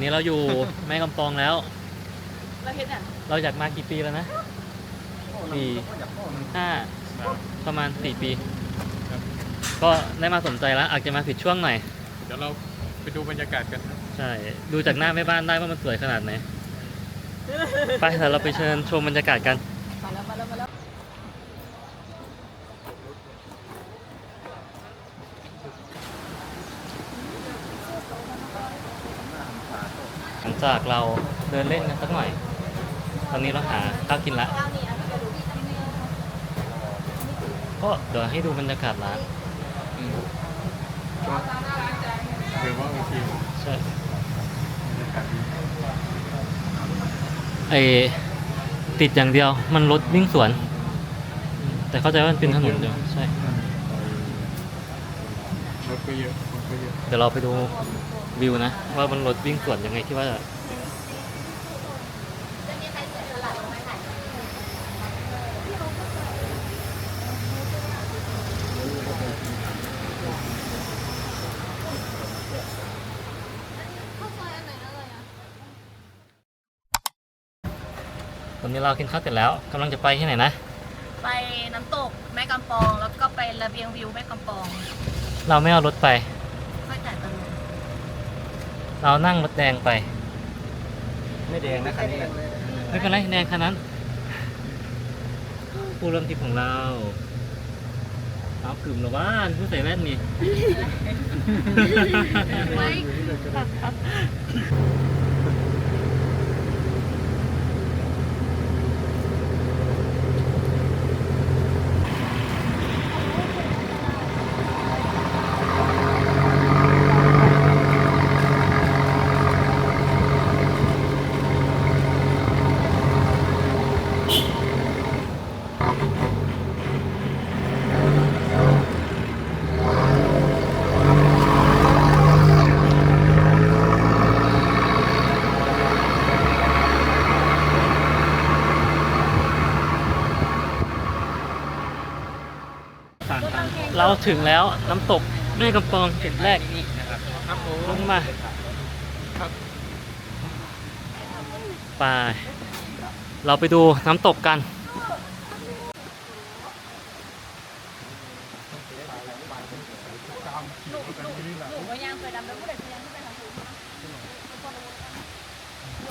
พ่อแม่พี่น้องตอนนี้เราอยู่ แม่กำปองแล้ว เราเห็นอะเราอยากมากี่ปีแล้วนะสี่ห้าประมาณสี่ปีก็ได้มาสนใจแล้วอาจจะมาผิดช่วงหน่อย เดี๋ยวเราไปดูบรรยากาศกันนะใช่ ดูจากหน้าแม่บ้านได้ว่ามันสวยขนาดไหน ไปเดี๋ยวเราไปเชิญชมบรรยากาศกัน มาแล้วมาแล้วมาแล้ว หลัง จากเราเดินเล่นกันสักหน่อย ตอนนี้เราหาข้าวกินละ ก็เดี๋ยวให้ดูบรรยากาศร้านอืมก็เดี๋ยวว่าโอเคใช่บรรยากาศดีไอติดอย่างเดียวมันรถวิ่งสวน แต่เข้าใจว่ามันเป็นถนนเดียวใช่ รถก็เยอะคนก็เยอะ เดี๋ยวเราไปดู วิวนะ ว่ามันรถวิ่งสวนยังไงที่ว่าตอนนี้เรากินข้าวเสร็จแล้วกำลังจะไปที่ไหนนะ ไปน้ำตกแม่กำปอง แล้วก็ไประเบียงวิวแม่กำปอง เราไม่เอารถไป ค่อยจ่ายตังค์ เรานั่งรถแดงไป ไม่แดงนะคันนี้ไม่เป็นไรแดงคันนั้น ผู้เริ่มทริปของเราเอากลุ่มหรือว่าผู้ใส่แว่นนี่ ไม่ต่ เราถึงแล้วน้ำตกแม่กำปองจุดแรกครับผมลงมาครับไปเราไปดูน้ำตกกันถ่ายดำแล้วก็เด็กยังขึ้นไปทางสูงนะ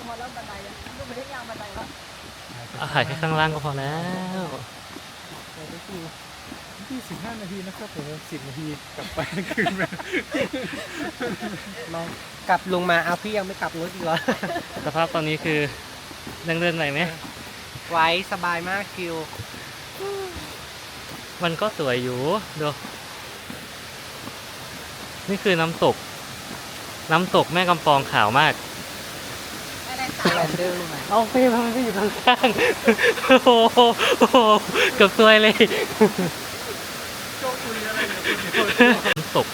หาเริ่มบันไดแล้วหนูไม่ได้ย่างบันไดแล้วอาหารแค่ข้างล่างก็พอแล้ว ยี่สิบห้านาทีนะครับผมสิบนาทีกลับไปคืนไปมากลับลงมาเอาพี่ยังไม่กลับรถอีกเหรอสภาพตอนนี้คือยังเดินไหวไหมไว้สบายมากคิว มันก็สวยอยู่ดูนี่คือน้ำตก น้ำตกแม่กำปองขาวมากอะไรแลนเดอร์มาเอาไปทำไมไม่อยู่ข้างๆโอ้โหโอ้โหเกับซวยเลยน้ำ ตก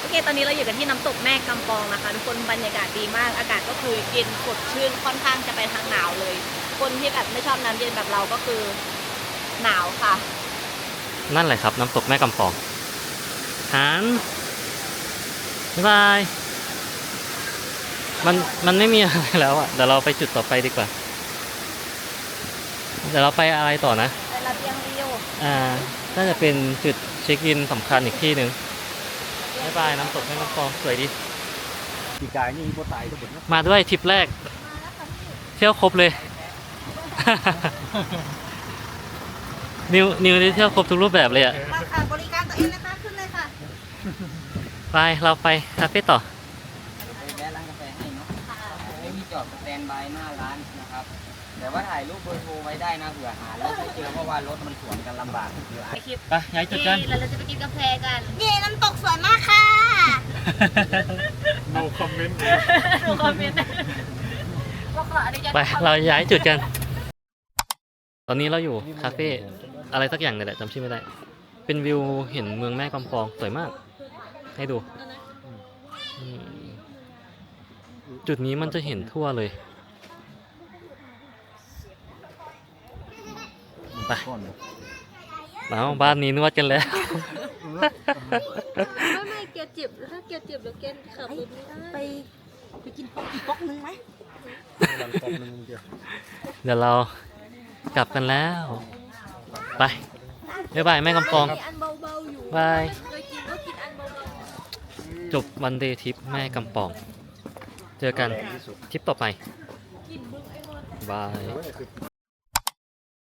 โอเค ตอนนี้เราอยู่กันที่น้ำตกแม่กำปองนะคะ ทุกคนบรรยากาศดีมาก อากาศก็คือเย็นสดชื่นค่อนข้างจะไปทางหนาวเลย คนที่แบบไม่ชอบน้ำเย็นแบบเราก็คือหนาวค่ะ นั่นแหละครับ น้ำตกแม่กำปองหันบ๊ายบาย มัน มันไม่มีอะไรแล้วอะ เดี๋ยวเราไปจุดต่อไปดีกว่า เดี๋ยวเราไปอะไรต่อนะแต่ระเบียงวิวอ่า น่าจะเป็นจุดเช็คอินสำคัญอีกที่หนึ่งบ๊ายบาย น้ำตกแม่กำปองสวยดีปีกายนี่บ่ตายก็หมดนะมาด้วยทริปแรก เที่ยวครบเลย นิวนิวได้เที่ยวครบทุกรูปแบบเลยอะ มาค่ะบริการตัวเองนะคะขึ้นเลยค่ะไปเราไปคาเฟ่ต่อ ไปแวะร้านกาแฟให้เนาะไม่มีจอดสแตนบายหน้าร้านนะครับ แต่ว่าถ่ายรูปเบอร์โทรไว้ได้นะเผื่อหาแล้วไม่เจอเพราะว่ารถมันสวนกันลำบากเผื่อไปคลิปไปย้ายจุดกัน เราจะไปกินกาแฟกันเย่น้ำตกสวยมากค่ะ no comment ดูคอมเมนต์ก็ขออนุญาตไปเราย้ายจุดกัน ตอนนี้เราอยู่คาเฟ่ อะไรสักอย่างเนี่ยแหละจำชื่อไม่ได้ เป็นวิวเห็นเมืองแม่กำปองสวยมาก ให้ดูอืมจุดนี้มันจะเห็นทั่วเลย ไปเอาบ้านนี้นวดกันแล้ว ไม่ไม่เกียร์เจ็บถ้าเกียร์เจ็บแล้วเกียร์ขับรถไม่ได้ไปไปกินป๊อกอีกป๊อกนึงไหมเดี๋ยวเรากลับกันแล้ว ไปบ๊ายบายแม่กำปองอันเบาๆอยู่บายเคยกินก็กินอันเบาๆจบวันเดย์ทริปแม่กำปอง เจอกันทริปต่อไปบาย